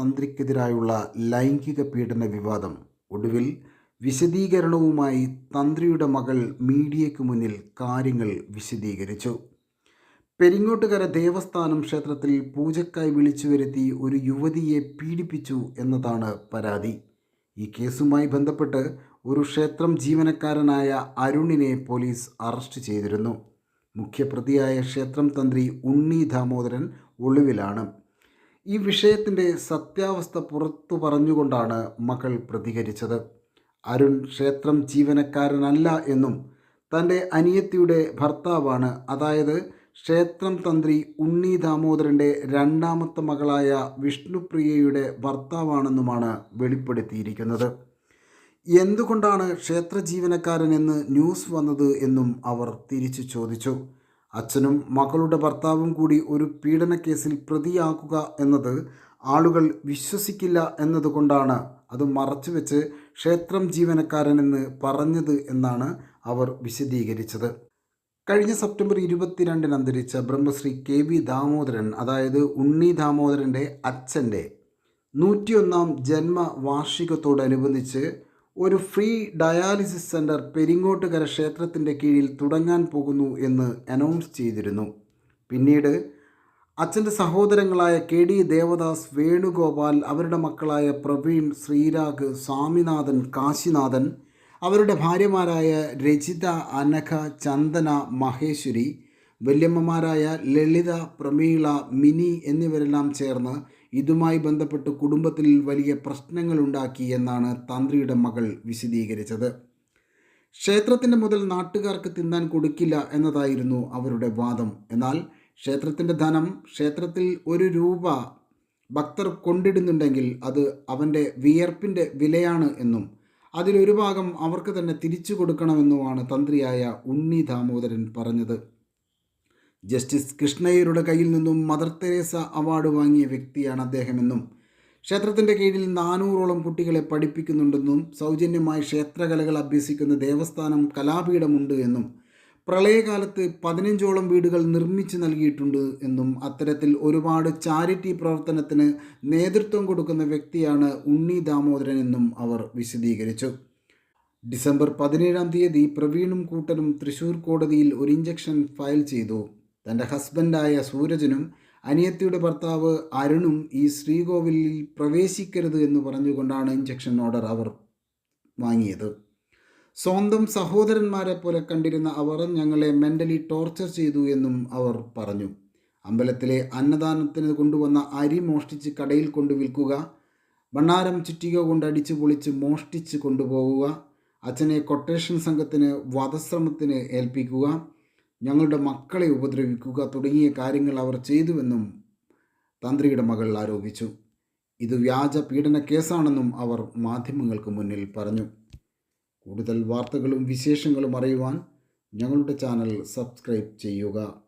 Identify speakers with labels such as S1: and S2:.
S1: തന്ത്രിക്കെതിരായുള്ള ലൈംഗിക പീഡന വിവാദം. ഒടുവിൽ വിശദീകരണവുമായി തന്ത്രിയുടെ മകൾ മീഡിയയ്ക്ക് മുന്നിൽ കാര്യങ്ങൾ വിശദീകരിച്ചു. പെരിങ്ങോട്ടുകര ദേവസ്ഥാനം ക്ഷേത്രത്തിൽ പൂജക്കായി വിളിച്ചു വരുത്തി ഒരു യുവതിയെ പീഡിപ്പിച്ചു എന്നതാണ് പരാതി. ഈ കേസുമായി ബന്ധപ്പെട്ട് ഒരു ക്ഷേത്രം ജീവനക്കാരനായ അരുണിനെ പോലീസ് അറസ്റ്റ് ചെയ്തിരുന്നു. മുഖ്യപ്രതിയായ ക്ഷേത്രം തന്ത്രി ഉണ്ണി ദാമോദരൻ ഒളിവിലാണ്. ഈ വിഷയത്തിന്റെ സത്യാവസ്ഥ പുറത്തു പറഞ്ഞുകൊണ്ടാണ് മകൾ പ്രതികരിച്ചത്. അരുൺ ക്ഷേത്രം ജീവനക്കാരനല്ല എന്നും തന്റെ അനിയത്തിയുടെ ഭർത്താവാണ്. അതായത് ക്ഷേത്രം തന്ത്രി ഉണ്ണി ദാമോദരന്റെ രണ്ടാമത്തെ മകളായ വിഷ്ണുപ്രിയയുടെ ഭർത്താവാണെന്നുമാണ് വെളിപ്പെടുത്തിയിരിക്കുന്നത്. എന്തുകൊണ്ടാണ് ക്ഷേത്ര ജീവനക്കാരൻ എന്ന് ന്യൂസ് വന്നത് എന്നും അവർ തിരിച്ചു ചോദിച്ചു. അച്ഛനും മകളുടെ ഭർത്താവും കൂടി ഒരു പീഡനക്കേസിൽ പ്രതിയാക്കുക എന്നത് ആളുകൾ വിശ്വസിക്കില്ല എന്നതുകൊണ്ടാണ്. അത് മറച്ചുവെച്ച് ക്ഷേത്രം ജീവനക്കാരനെന്ന് പറഞ്ഞത് എന്നാണ് അവർ വിശദീകരിച്ചത്. കഴിഞ്ഞ സെപ്റ്റംബർ ഇരുപത്തിരണ്ടിന് അന്തരിച്ച ബ്രഹ്മശ്രീ കെ വി ദാമോദരൻ അതായത് ഉണ്ണി ദാമോദരന്റെ അച്ഛന്റെ നൂറ്റിയൊന്നാം ജന്മ വാർഷികത്തോടനുബന്ധിച്ച് ഒരു ഫ്രീ ഡയാലിസിസ് സെന്റർ പെരിങ്ങോട്ടുകര ക്ഷേത്രത്തിന്റെ കീഴിൽ തുടങ്ങാൻ പോകുന്നു എന്ന് അനൗൺസ് ചെയ്തിരുന്നു. പിന്നീട് അച്ഛന്റെ സഹോദരങ്ങളായ കെ ഡി ദേവദാസ് വേണുഗോപാൽ അവരുടെ മക്കളായ പ്രവീൺ ശ്രീരാഗ് സ്വാമിനാഥൻ കാശിനാഥൻ അവരുടെ ഭാര്യമാരായ രചിത അനഘ ചന്ദന മഹേശ്വരി വല്യമ്മമാരായ ലളിത പ്രമീള മിനി എന്നിവരെല്ലാം ചേർന്ന് ഇതുമായി ബന്ധപ്പെട്ട് കുടുംബത്തിൽ വലിയ പ്രശ്നങ്ങളുണ്ടാക്കി എന്നാണ് തന്ത്രിയുടെ മകൾ വിശദീകരിച്ചത്. ക്ഷേത്രത്തിന്റെ മുതൽ നാട്ടുകാർക്ക് തിന്നാൻ കൊടുക്കില്ല എന്നതായിരുന്നു അവരുടെ വാദം. എന്നാൽ ക്ഷേത്രത്തിന്റെ ധനം ക്ഷേത്രത്തിൽ ഒരു രൂപ ഭക്തർ കൊണ്ടിടുന്നുണ്ടെങ്കിൽ അത് അവന്റെ വിയർപ്പിന്റെ വിലയാണ് എന്നും അതിലൊരു ഭാഗം അവർക്ക് തന്നെ തിരിച്ചു കൊടുക്കണമെന്നുമാണ് തന്ത്രിയായ ഉണ്ണി ദാമോദരൻ പറഞ്ഞത്. ജസ്റ്റിസ് കൃഷ്ണയ്യരുടെ കയ്യിൽ നിന്നും മദർ തെരേസ അവാർഡ് വാങ്ങിയ വ്യക്തിയാണ് അദ്ദേഹമെന്നും ക്ഷേത്രത്തിന്റെ കീഴിൽ നാനൂറോളം കുട്ടികളെ പഠിപ്പിക്കുന്നുണ്ടെന്നും സൗജന്യമായി ക്ഷേത്രകലകൾ അഭ്യസിക്കുന്ന ദേവസ്ഥാനം കലാപീഠമുണ്ട് എന്നും പ്രളയകാലത്ത് പതിനഞ്ചോളം വീടുകൾ നിർമ്മിച്ച് നൽകിയിട്ടുണ്ട് എന്നും അത്തരത്തിൽ ഒരുപാട് ചാരിറ്റി പ്രവർത്തനത്തിന് നേതൃത്വം കൊടുക്കുന്ന വ്യക്തിയാണ് ഉണ്ണി ദാമോദരൻ എന്നും അവർ വിശദീകരിച്ചു. ഡിസംബർ പതിനേഴാം തീയതി പ്രവീണും കൂട്ടനും തൃശൂർ കോടതിയിൽ ഒരു ഇഞ്ചക്ഷൻ ഫയൽ ചെയ്തു. തന്റെ ഹസ്ബൻഡായ സൂരജനും അനിയത്തിയുടെ ഭർത്താവ് അരുണും ഈ ശ്രീകോവിലിൽ പ്രവേശിക്കരുത് എന്ന് പറഞ്ഞുകൊണ്ടാണ് ഇഞ്ചക്ഷൻ ഓർഡർ അവർ വാങ്ങിയത്. സ്വന്തം സഹോദരന്മാരെ പോലെ കണ്ടിരുന്ന അവർ ഞങ്ങളെ മെന്റലി ടോർച്ചർ ചെയ്തു എന്നും അവർ പറഞ്ഞു. അമ്പലത്തിലെ അന്നദാനത്തിന് കൊണ്ടുവന്ന അരി മോഷ്ടിച്ച് കടയിൽ കൊണ്ട് വിൽക്കുക ഭണ്ണാരം ചുറ്റിക കൊണ്ട് അടിച്ചു പൊളിച്ച് മോഷ്ടിച്ച് കൊണ്ടുപോകുക അച്ഛനെ കൊട്ടേഷൻ സംഘത്തിന് വധശ്രമത്തിന് ഏൽപ്പിക്കുക ഞങ്ങളുടെ മക്കളെ ഉപദ്രവിക്കുക തുടങ്ങിയ കാര്യങ്ങൾ അവർ ചെയ്തുവെന്നും തന്ത്രിയുടെ മകൾ ആരോപിച്ചു. ഇത് വ്യാജ പീഡന കേസാണെന്നും അവർ മാധ്യമങ്ങൾക്ക് മുന്നിൽ പറഞ്ഞു. കൂടുതൽ വാർത്തകളും വിശേഷങ്ങളും അറിയുവാൻ ഞങ്ങളുടെ ചാനൽ സബ്സ്ക്രൈബ് ചെയ്യുക.